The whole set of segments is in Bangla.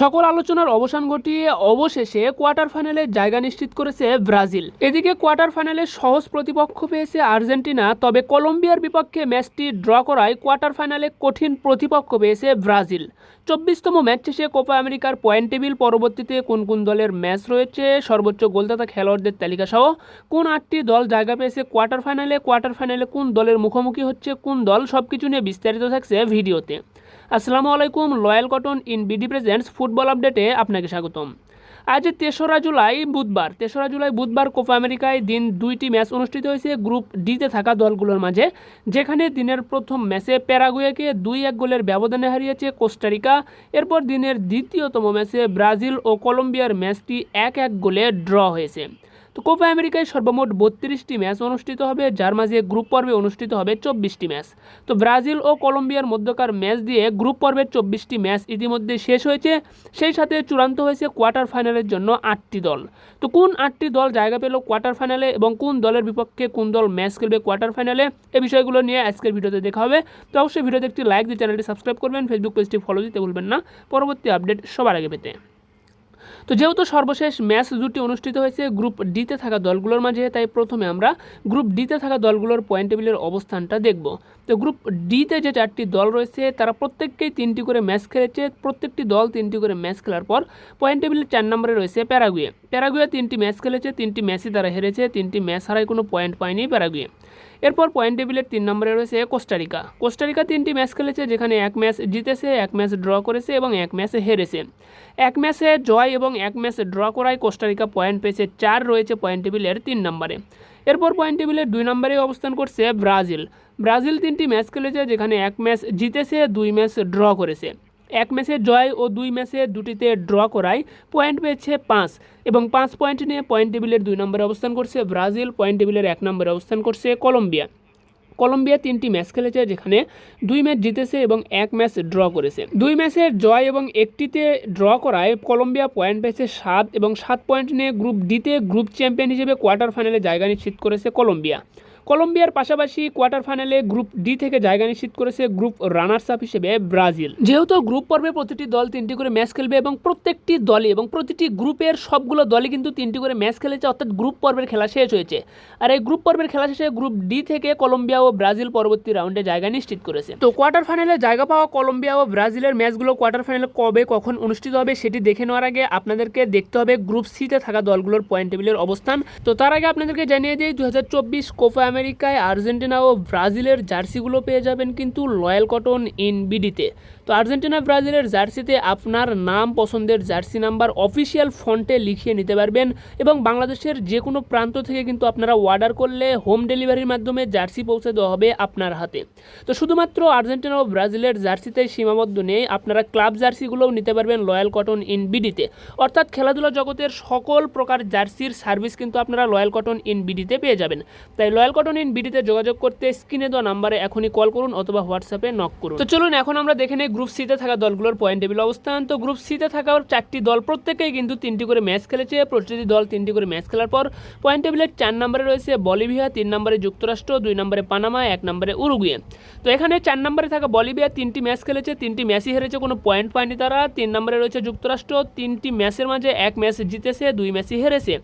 সকল আলোচনার অবসান ঘটিয়ে অবশেষে কোয়ার্টার ফাইনালে জায়গা নিশ্চিত করেছে ব্রাজিল। এদিকে কোয়ার্টার ফাইনালে সহজ প্রতিপক্ষ পেয়েছে আর্জেন্টিনা, তবে কলম্বিয়ার বিপক্ষে ম্যাচটি ড্র করায় কোয়ার্টার ফাইনালে কঠিন প্রতিপক্ষ পেয়েছে ব্রাজিল। চব্বিশতম ম্যাচ শেষে কোপা আমেরিকার পয়েন্ট টেবিল পরবর্তীতে কোন কোন দলের ম্যাচ রয়েছে, সর্বোচ্চ গোলদাতা খেলোয়াড়দের তালিকা সহ কোন আটটি দল জায়গা পেয়েছে কোয়ার্টার ফাইনালে কোয়ার্টার ফাইনালে কোন দলের মুখোমুখি হচ্ছে, কোন দল সবকিছু নিয়ে বিস্তারিত থাকছে ভিডিওতে। আসসালামু আলাইকুম, Loyal Cotton in BD presents football আপডেটে আপনাকে স্বাগতম। আজ তেসরা জুলাই বুধবার, তেসরা জুলাই বুধবার কোপা আমেরিকায় দিন দুইটি ম্যাচ অনুষ্ঠিত হয়েছে গ্রুপ ডিতে থাকা দলগুলোর মাঝে, যেখানে দিনের প্রথম ম্যাচে প্যারাগুয়েকে দুই এক গোলের ব্যবধানে হারিয়েছে কোস্টারিকা, এরপর দিনের দ্বিতীয়তম ম্যাচে ব্রাজিল ও কলম্বিয়ার ম্যাচটি এক এক গোলে ড্র হয়েছে। তো কোপা আমেরিকায় সর্বমোট বত্রিশটি ম্যাচ অনুষ্ঠিত হবে যার মাঝে গ্রুপ পর্বে অনুষ্ঠিত হবে চব্বিশটি ম্যাচ। তো ব্রাজিল ও কলম্বিয়ার মধ্যকার ম্যাচ দিয়ে গ্রুপ পর্বের চব্বিশটি ম্যাচ ইতিমধ্যে শেষ হয়েছে, সেই সাথে চূড়ান্ত হয়েছে কোয়ার্টার ফাইনালের জন্য আটটি দল। তো কোন আটটি দল জায়গা পেল কোয়ার্টার ফাইনালে এবং কোন দলের বিপক্ষে কোন দল ম্যাচ খেলবে কোয়ার্টার ফাইনালে এই বিষয়গুলো নিয়ে আজকের ভিডিওতে দেখা হবে। তো অবশ্যই ভিডিওতে একটি লাইক দিয়ে চ্যানেলটি সাবস্ক্রাইব করবেন, ফেসবুক পেজটি ফলো দিতে ভুলবেন না। পরবর্তী আপডেট সবার আগে পেতে। তো যেহেতু সর্বশেষ ম্যাচ দুটি অনুষ্ঠিত হয়েছে, গ্রুপ ডিতে থাকা দলগুলোর মাঝে, তাই প্রথমে আমরা গ্রুপ ডিতে থাকা দলগুলোর পয়েন্ট টেবিলের অবস্থানটা দেখব। তো গ্রুপ ডিতে যে চারটি দল রয়েছে, তারা প্রত্যেককেই তিনটি করে ম্যাচ খেলেছে। প্রত্যেকটি দল তিনটি করে ম্যাচ খেলার পর পয়েন্ট টেবিলের চার নম্বরে রয়েছে প্যারাগুয়ে। প্যারাগুয়ে তিনটি ম্যাচ খেলেছে, তিনটি ম্যাচই তারা হেরেছে, তিনটি ম্যাচ হারায় কোনো পয়েন্ট পায়নি প্যারাগুয়ে। এরপর পয়েন্ট টেবিলের তিন নম্বরে রয়েছে কোস্টারিকা কোস্টারিকা তিনটি ম্যাচ খেলেছে, যেখানে এক ম্যাচ জিতেছে, এক ম্যাচ ড্র করেছে এবং এক ম্যাচে হেরেছে। এক ম্যাচে জয় এবং এক ম্যাচে ড্র করায় কোস্টারিকা পয়েন্ট পেয়েছে চার, রয়েছে পয়েন্ট টেবিলের তিন নম্বরে। এরপর পয়েন্ট টেবিলের দুই নম্বরে অবস্থান করছে ব্রাজিল। ব্রাজিল তিনটি ম্যাচ খেলেছে, যেখানে এক ম্যাচ জিতেছে, দুই ম্যাচ ড্র করেছে। এক ম্যাচে জয় ও দুই ম্যাচে দুটিতে ড্র করায় পয়েন্ট পেয়েছে পাঁচ এবং পাঁচ পয়েন্ট নিয়ে পয়েন্ট টেবিলের দুই নম্বরে অবস্থান করছে ব্রাজিল, পয়েন্ট টেবিলের এক নম্বরে অবস্থান করছে কলম্বিয়া। কলম্বিয়া তিনটি ম্যাচ খেলেছে যেখানে দুই ম্যাচ জিতেছে এবং এক ম্যাচ ড্র করেছে। দুই ম্যাচের জয় এবং একটিতে ড্র করায় কলম্বিয়া পয়েন্ট পেয়েছে সাত এবং সাত পয়েন্ট নিয়ে গ্রুপ ডিতে গ্রুপ চ্যাম্পিয়ন হিসেবে কোয়ার্টার ফাইনালে জায়গা নিশ্চিত করেছে কলম্বিয়া। কলম্বিয়ার পাশাপাশি কোয়ার্টার ফাইনালে গ্রুপ ডি থেকে জায়গা নিশ্চিত করেছে গ্রুপ রানার্স আপ হিসেবে ব্রাজিল। যেহেতু গ্রুপ পর্বে প্রতিটি দল তিনটি করে ম্যাচ খেলবে এবং প্রত্যেকটি দলে এবং প্রতিটি গ্রুপের সবগুলো দলে কিন্তু তিনটি করে ম্যাচ খেলেছে, অর্থাৎ গ্রুপ পর্বের খেলা শেষ হয়েছে। আর এই গ্রুপ পর্বের খেলা শেষে গ্রুপ ডি থেকে কলম্বিয়া ও ব্রাজিল পরবর্তী রাউন্ডে জায়গা নিশ্চিত করেছে। তো কোয়ার্টার ফাইনালে জায়গা পাওয়া কলম্বিয়া ও ব্রাজিলের ম্যাচগুলো কোয়ার্টার ফাইনালে কবে কখন অনুষ্ঠিত হবে সেটি দেখে নেওয়ার আগে আপনাদেরকে দেখতে হবে গ্রুপ সিতে থাকা দলগুলোর পয়েন্ট টেবিলের অবস্থান। তো তার আগে আপনাদেরকে জানিয়ে দিই দু হাজার চব্বিশ কোপা আমেরিকায় আর্জেন্টিনা ও ব্রাজিলের জার্সিগুলো পেয়ে যাবেন কিন্তু লয়াল কটন ইন বিডিতে তো আর্জেন্টিনা ব্রাজিলের জার্সিতে আপনার নাম পছন্দের জার্সি নাম্বার অফিসিয়াল ফন্টে লিখিয়ে নিতে পারবেন এবং বাংলাদেশের যে কোনো প্রান্ত থেকে কিন্তু আপনারা অর্ডার করলে হোম ডেলিভারির মাধ্যমে জার্সি পৌঁছে দেওয়া হবে আপনার হাতে। তো শুধুমাত্র আর্জেন্টিনা ও ব্রাজিলের জার্সিতে সীমাবদ্ধ নেই, আপনারা ক্লাব জার্সিগুলোও নিতে পারবেন লয়াল কটন ইন বিডিতে অর্থাৎ খেলাধুলা জগতের সকল প্রকার জার্সির সার্ভিস কিন্তু আপনারা লয়াল কটন ইন বিডিতে পেয়ে যাবেন। তাই লয়াল কটন ইন বিডিতে যোগাযোগ করতে স্ক্রিনে দেওয়া নাম্বারে এখনই কল করুন অথবা হোয়াটসঅ্যাপে নক করুন। তো চলুন, এখন আমরা দেখে নেই গ্রুপ সিতে থাকা দলগুলোর পয়েন্ট টেবিল অবস্থান। তো গ্রুপ সিতে থাকা চারটি দল প্রত্যেকেই কিন্তু তিনটি করে ম্যাচ খেলেছে। প্রতিটি দল তিনটি করে ম্যাচ খেলার পর পয়েন্ট টেবিলের চার নম্বরে রয়েছে বলিভিয়া, তিন নম্বরে যুক্তরাষ্ট্র, দুই নম্বরে পানামা, এক নম্বরে উরুগুয়ে। তো এখানে চার নম্বরে থাকা বলিভিয়া তিনটি ম্যাচ খেলেছে, তিনটি ম্যাচই হেরেছে কোনো পয়েন্ট পায়নি তারা। তিন নম্বরে রয়েছে যুক্তরাষ্ট্র, তিনটি ম্যাচের মাঝে এক ম্যাচ জিতেছে, দুই ম্যাচই হেরেছে।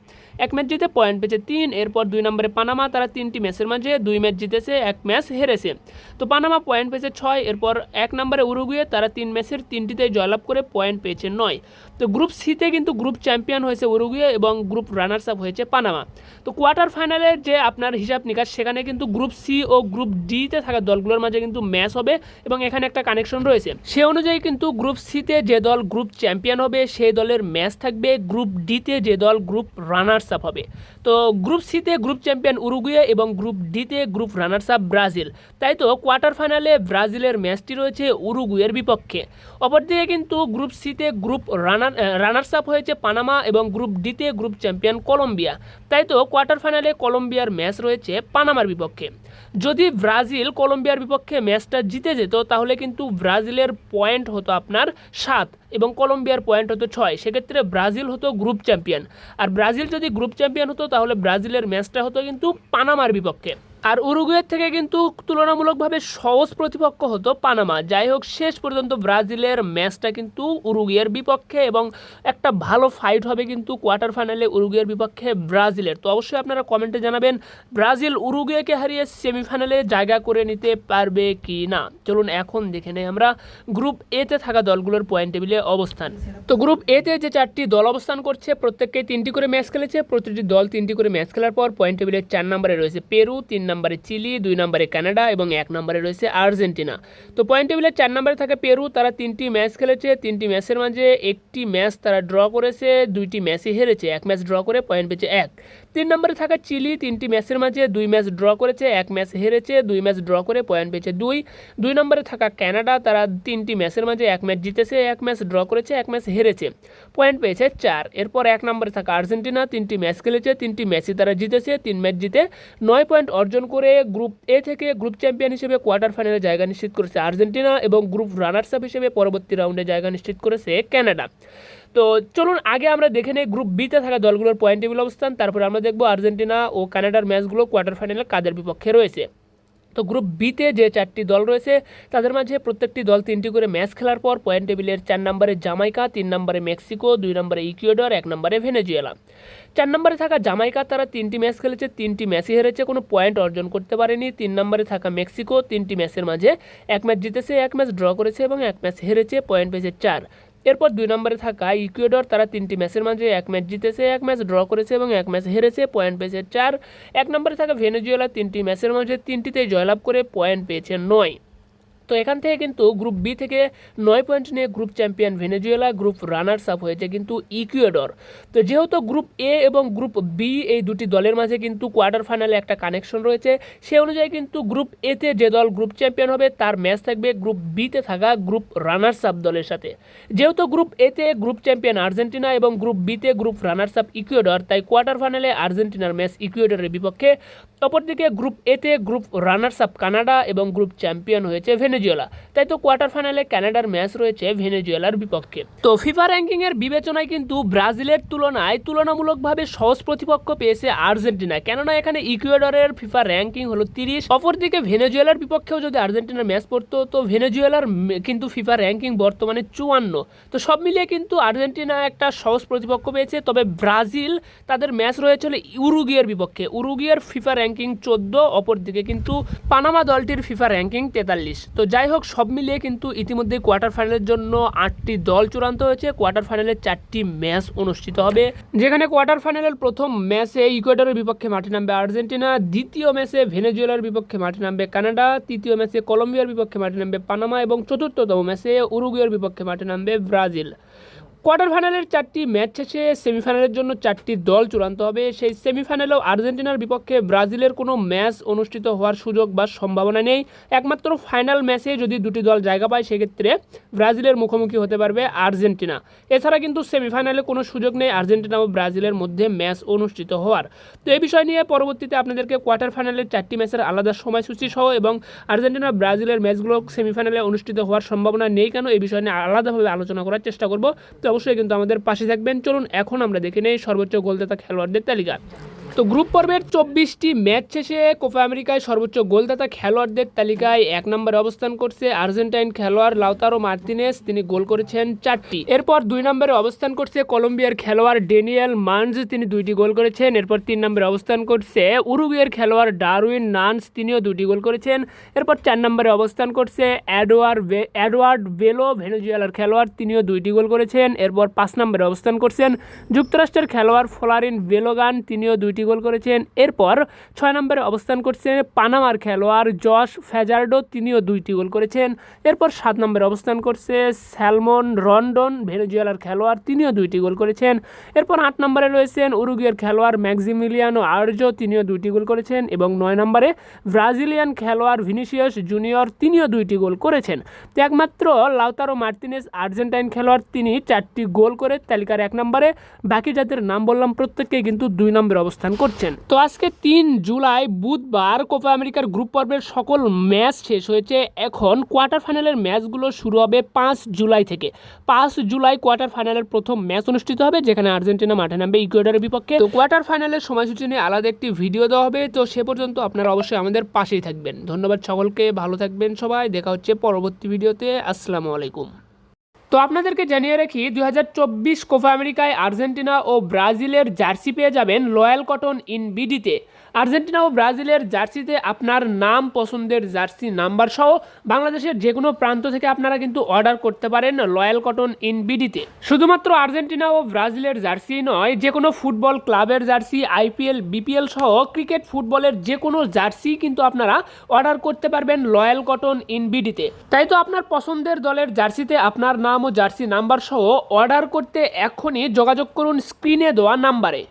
এক ম্যাচ জিতে পয়েন্ট পেয়েছে তিন, এরপর দুই নম্বরে পানামা, তারা তিনটি ম্যাচের মাঝে দুই ম্যাচ জিতেছে, এক ম্যাচ হেরেছে। তো পানামা পয়েন্ট পেয়েছে ছয়, এরপর এক নম্বরে উরুগুয়ে তারা তিন ম্যাচের তিনটিতে জয়লাভ করে পয়েন্ট পেয়েছে নয়। তো গ্রুপ সিতে কিন্তু গ্রুপ চ্যাম্পিয়ন হয়েছে উরুগুয়ে এবং গ্রুপ রানার্স আপ হয়েছে পানামা। তো কোয়ার্টার ফাইনালে যে আপনার হিসাব নিকাশ, সেখানে কিন্তু গ্রুপ সি ও গ্রুপ ডিতে থাকা দলগুলোর মাঝে কিন্তু ম্যাচ হবে এবং এখানে একটা কানেকশন রয়েছে। সে অনুযায়ী কিন্তু গ্রুপ সিতে যে দল গ্রুপ চ্যাম্পিয়ন হবে সেই দলের ম্যাচ থাকবে গ্রুপ ডিতে যে দল গ্রুপ রানার্স আপ হবে। তো গ্রুপ সিতে গ্রুপ চ্যাম্পিয়ন উরুগুয়ে এবং গ্রুপ ডিতে গ্রুপ রানার্স আপ ব্রাজিল। তাই তো কোয়ার্টার ফাইনালে ব্রাজিলের ম্যাচটি রয়েছে উরুগুয়ের বিপক্ষে। অপরদিকে কিন্তু গ্রুপ সিতে গ্রুপ রানার রানার্স আপ হয়েছে পানামা এবং গ্রুপ ডিতে গ্রুপ চ্যাম্পিয়ন কলম্বিয়া। তাই তো কোয়ার্টার ফাইনালে কলম্বিয়ার ম্যাচ রয়েছে পানামার বিপক্ষে। যদি ব্রাজিল কলম্বিয়ার বিপক্ষে ম্যাচটা জিতে যেত, তাহলে কিন্তু ব্রাজিলের পয়েন্ট হতো আপনার সাত এবং কলম্বিয়ার পয়েন্ট হতো ছয়। সেক্ষেত্রে ব্রাজিল হতো গ্রুপ চ্যাম্পিয়ন। আর ব্রাজিল যদি গ্রুপ চ্যাম্পিয়ন হতো, তাহলে ব্রাজিলের ম্যাচটা হতো কিন্তু পানামার বিপক্ষে। আর উরুগুয়ের থেকে কিন্তু তুলনামূলকভাবে সহজ প্রতিপক্ষ হতো পানামা। যাই হোক, শেষ পর্যন্ত ব্রাজিলের ম্যাচটা কিন্তু উরুগুয়ের বিপক্ষে এবং একটা ভালো ফাইট হবে কিন্তু কোয়ার্টার ফাইনালে উরুগুয়ের বিপক্ষে ব্রাজিলের। তো অবশ্যই আপনারা কমেন্টে জানাবেন, ব্রাজিল উরুগুয়েকে হারিয়ে সেমিফাইনালে জায়গা করে নিতে পারবে কি না? চলুন এখন দেখে নেই আমরা গ্রুপ এতে থাকা দলগুলোর পয়েন্ট টেবিলে অবস্থান। তো গ্রুপ এতে যে চারটি দল অবস্থান করছে প্রত্যেককে তিনটি করে ম্যাচ খেলেছে, প্রতিটি দল তিনটি করে ম্যাচ খেলার পর পয়েন্ট টেবিলের চার নম্বরে রয়েছে পেরু, তিন নম্বরে চিলি, দুই নম্বরে কানাডা এবং এক নম্বরে রয়েছে আর্জেন্টিনা। তো পয়েন্ট টেবিলের চার নম্বরে থাকে পেরু, তারা তিনটি ম্যাচ খেলেছে। তিনটি ম্যাচের মাঝে একটি ম্যাচ তারা ড্র করেছে, দুইটি ম্যাচই হেরেছে। এক ম্যাচ ড্র করে পয়েন্ট পেয়েছে এক। তিন নম্বরে থাকা চিলি তিনটি ম্যাচের মাঝে দুই ম্যাচ ড্র করেছে, এক ম্যাচ হেরেছে, দুই ম্যাচ ড্র করে পয়েন্ট পেয়েছে দুই। দুই নম্বরে থাকা কানাডা, তারা তিনটি ম্যাচের মাঝে এক ম্যাচ জিতেছে, এক ম্যাচ ড্র করেছে, এক ম্যাচ হেরেছে। পয়েন্ট পেয়েছে চার। এরপর এক নম্বরে থাকা আর্জেন্টিনা, তিনটি ম্যাচ খেলেছে, তিনটি ম্যাচই তারা জিতেছে, তিন ম্যাচ জিতে নয় পয়েন্ট অর্জন করে গ্রুপ এ থেকে গ্রুপ চ্যাম্পিয়ন হিসেবে কোয়ার্টার ফাইনালে জায়গা নিশ্চিত করেছে আর্জেন্টিনা এবং গ্রুপ রানার্স আপ হিসেবে পরবর্তী রাউন্ডে জায়গা নিশ্চিত করেছে কানাডা। তো চলুন, আগে আমরা দেখে নিই গ্রুপ বিতে থাকা দলগুলোর পয়েন্ট টেবিল অবস্থান, তারপরে আমরা দেখব আর্জেন্টিনা ও কানাডার ম্যাচগুলো কোয়ার্টার ফাইনালে কাদের বিপক্ষে রয়েছে। তো গ্রুপ বিতে যে চারটি দল রয়েছে, তাদের মাঝে প্রত্যেকটি দল তিনটি করে ম্যাচ খেলার পর পয়েন্ট টেবিলের চার নম্বরে জামাইকা, তিন নম্বরে মেক্সিকো, দুই নম্বরে ইকুয়েডর, এক নম্বরে ভেনেজুয়েলা। চার নম্বরে থাকা জামাইকা, তারা তিনটি ম্যাচ খেলেছে, তিনটি ম্যাচই হেরেছে, কোনো পয়েন্ট অর্জন করতে পারেনি। তিন নম্বরে থাকা মেক্সিকো, তিনটি ম্যাচের মাঝে এক ম্যাচ জিতেছে, এক ম্যাচ ড্র করেছে এবং এক ম্যাচ হেরেছে পয়েন্ট পেয়েছে চার। এরপর দুই নম্বরে থাকা ইকুয়েডর, তারা তিনটি ম্যাচের মাঝে এক ম্যাচ জিতেছে, এক ম্যাচ ড্র করেছে এবং এক ম্যাচ হেরেছে, পয়েন্ট পেয়েছে চার। এক নম্বরে থাকা ভেনেজুয়েলা, তিনটি ম্যাচের মাঝে তিনটিতে জয়লাভ করে পয়েন্ট পেয়েছে নয়। তো এখান থেকে কিন্তু গ্রুপ বি থেকে নয় পয়েন্ট নিয়ে group champion Venezuela group runners up হয়েছে কিন্তু ইকুয়েডর তো যেহেতু গ্রুপ এ এবং গ্রুপ বি এই দুটি দলের মাঝে কিন্তু কোয়ার্টার ফাইনালে একটা কানেকশন রয়েছে, সে অনুযায়ী কিন্তু গ্রুপ এতে যে দল গ্রুপ চ্যাম্পিয়ন হবে, তার ম্যাচ থাকবে গ্রুপ বিতে থাকা গ্রুপ রানার্স আপ দলের সাথে। যেহেতু গ্রুপ এতে গ্রুপ চ্যাম্পিয়ন আর্জেন্টিনা এবং গ্রুপ বিতে গ্রুপ রানার্স আপ ইকুয়েডর তাই কোয়ার্টার ফাইনালে আর্জেন্টিনার ম্যাচ ইকুয়েডরের বিপক্ষে অপরদিকে গ্রুপ এতে গ্রুপ রানার্স আপ কানাডা এবং গ্রুপ চ্যাম্পিয়ন হয়েছে ভেনেজুয়েলা। তাই তো কোয়ার্টার ফাইনালে কানাডার ম্যাচ রয়েছে ভেনেজুয়েলার বিপক্ষে। তো ফিফা র্যাঙ্কিং এর বিবেচনায় কিন্তু ব্রাজিলের তুলনায় তুলনামূলকভাবে সহজ প্রতিপক্ষ পেয়েছে আর্জেন্টিনা। কেননা এখানে ইকুয়েডরের ফিফা র্যাঙ্কিং হলো তিরিশ। অপরদিকে ভেনেজুয়েলার বিপক্ষেও যদি আর্জেন্টিনার ম্যাচ পড়তো, তো ভেনেজুয়েলার কিন্তু ফিফা র্যাঙ্কিং বর্তমানে চুয়ান্ন। তো সব মিলিয়ে কিন্তু আর্জেন্টিনা একটা সহজ প্রতিপক্ষ পেয়েছে। তবে ব্রাজিল তাদের ম্যাচ রয়েছে উরুগিয়ার বিপক্ষে। উরুগিয়ার ফিফা চোদ্দ, অপরদিকে কিন্তু পানামা দলটির ফিফা র্যাঙ্কিং তেতাল্লিশ। তো যাই হোক সব মিলিয়ে কিন্তু ইতিমধ্যে কোয়ার্টার ফাইনালের জন্য আটটি দল চূড়ান্ত হয়েছে। কোয়ার্টার ফাইনালে চারটি ম্যাচ অনুষ্ঠিত হবে। যেখানে কোয়ার্টার ফাইনালের প্রথম ম্যাচে ইকুয়েডরের বিপক্ষে মাঠে নামবে আর্জেন্টিনা, দ্বিতীয় ম্যাচে ভেনেজুয়েলার বিপক্ষে মাঠে নামবে কানাডা, তৃতীয় ম্যাচে কলম্বিয়ার বিপক্ষে মাঠে নামবে পানামা এবং চতুর্থতম ম্যাচে উরুগুয়ের বিপক্ষে মাঠে নামবে ব্রাজিল। কোয়ার্টার ফাইনালের চারটি ম্যাচ শেষে সেমিফাইনালের জন্য চারটি দল চূড়ান্ত হবে। সেই সেমিফাইনালেও আর্জেন্টিনার বিপক্ষে ব্রাজিলের কোনো ম্যাচ অনুষ্ঠিত হওয়ার সুযোগ বা সম্ভাবনা নেই। একমাত্র ফাইনাল ম্যাচে যদি দুটি দল জায়গা পায়, সেক্ষেত্রে ব্রাজিলের মুখোমুখি হতে পারবে আর্জেন্টিনা। এছাড়া কিন্তু সেমিফাইনালে কোনো সুযোগ নেই আর্জেন্টিনা ও ব্রাজিলের মধ্যে ম্যাচ অনুষ্ঠিত হওয়ার। তো এই বিষয় নিয়ে পরবর্তীতে আপনাদেরকে কোয়ার্টার ফাইনালের চারটি ম্যাচের আলাদা সময়সূচি সহ এবং আর্জেন্টিনা ব্রাজিলের ম্যাচগুলো সেমিফাইনালে অনুষ্ঠিত হওয়ার সম্ভাবনা নেই কেন, এই বিষয় নিয়ে আলাদাভাবে আলোচনা করার চেষ্টা করব। তো অবশ্যই কিন্তু আমাদের পাশে থাকবেন। চলুন এখন আমরা দেখে নেই সর্বোচ্চ গোলদাতা খেলোয়াড়দের তালিকা। তো গ্রুপ পর্বের চব্বিশটি ম্যাচ শেষে কোপা আমেরিকায় সর্বোচ্চ গোলদাতা খেলোয়াড়দের তালিকায় এক নম্বরে অবস্থান করছে আর্জেন্টাইন খেলোয়াড় লাউতারো মার্তিনেস। তিনি গোল করেছেন চারটি। এরপর দুই নম্বরে অবস্থান করছে কলম্বিয়ার খেলোয়াড় ডেনিয়েল মানজ তিনি দুইটি গোল করেছেন। এরপর তিন নম্বরে অবস্থান করছে উরুগুয়ের খেলোয়াড় ডারউইন নান্স। তিনিও দুটি গোল করেছেন। এরপর চার নম্বরে অবস্থান করছে অ্যাডওয়ার্ড অ্যাডওয়ার্ড বেলো ভেনেজুয়েলার খেলোয়াড়। তিনিও দুইটি গোল করেছেন। এরপর পাঁচ নম্বরে অবস্থান করছেন যুক্তরাষ্ট্রের খেলোয়াড় ফ্লোরিন বেলোগান তিনিও দুইটি গোল করেছেন। এরপর ছয় নম্বরে অবস্থান করছেন পানামার খেলোয়াড় জশ ফ্যাজার্ডো তিনিও দুইটি গোল করেছেন। এরপর সাত নম্বরে অবস্থান করছে স্যালমন রন্ডন, ভেনেজুয়েলার খেলোয়াড়, তিনিও দুইটি গোল করেছেন। এরপর আট নম্বরে রয়েছেন উরুগুয়ের খেলোয়াড় ম্যাক্সিমিলিয়ানো আর্জো, তিনিও দুইটি গোল করেছেন এবং নয় নম্বরে ব্রাজিলিয়ান খেলোয়াড় ভিনিসিয়াস জুনিয়র, তিনিও দুইটি গোল করেছেন। একমাত্র লাউতারো মার্তিনেস আর্জেন্টাইন খেলোয়াড়, তিনি চারটি গোল করে তালিকার এক নম্বরে। বাকি যাদের নাম বললাম প্রত্যেককেই, কিন্তু দুই নম্বরে অবস্থান করছেন। তো আজকে তিন জুলাই, বুধবার কোপা আমেরিকার গ্রুপ পর্বের সকল ম্যাচ শেষ হয়েছে। এখন কোয়ার্টার ফাইনালের ম্যাচগুলো শুরু হবে পাঁচ জুলাই থেকে। পাঁচ জুলাই কোয়ার্টার ফাইনালের প্রথম ম্যাচ অনুষ্ঠিত হবে, যেখানে আর্জেন্টিনা মাঠে নামবে ইকুয়েডরের বিপক্ষে। তো কোয়ার্টার ফাইনালের সময়সূচি নিয়ে আলাদা একটি ভিডিও দেওয়া হবে। তো সে পর্যন্ত আপনারা অবশ্যই আমাদের পাশেই থাকবেন। ধন্যবাদ সকলকে, ভালো থাকবেন সবাই। দেখা হচ্ছে পরবর্তী ভিডিওতে। আসসালামু আলাইকুম। তো আপনাদেরকে জানিয়ে রাখি, দুই হাজার চব্বিশ কোপা আমেরিকায় আর্জেন্টিনা ও ব্রাজিলের জার্সি পেয়ে যাবেন লয়াল কটন ইন বিডিতে। আর্জেন্টিনা ও ব্রাজিলের জার্সিতে আপনার নাম পছন্দের জার্সি নাম্বার সহ বাংলাদেশের যে কোনো প্রান্ত থেকে আপনারা কিন্তু অর্ডার করতে পারেন লয়াল কটন ইন বিডিতে। শুধুমাত্র আর্জেন্টিনা ও ব্রাজিলের জার্সি নয় যে কোনো ফুটবল ক্লাবের জার্সি, আইপিএল, বিপিএল সহ ক্রিকেট, ফুটবলের যে কোনো জার্সি কিন্তু আপনারা অর্ডার করতে পারবেন লয়াল কটন ইন বিডিতে। তাই তো আপনার পছন্দের দলের জার্সিতে আপনার নাম ও জার্সি নাম্বার সহ অর্ডার করতে এখনই যোগাযোগ করুন স্ক্রিনে দেওয়া নাম্বারে।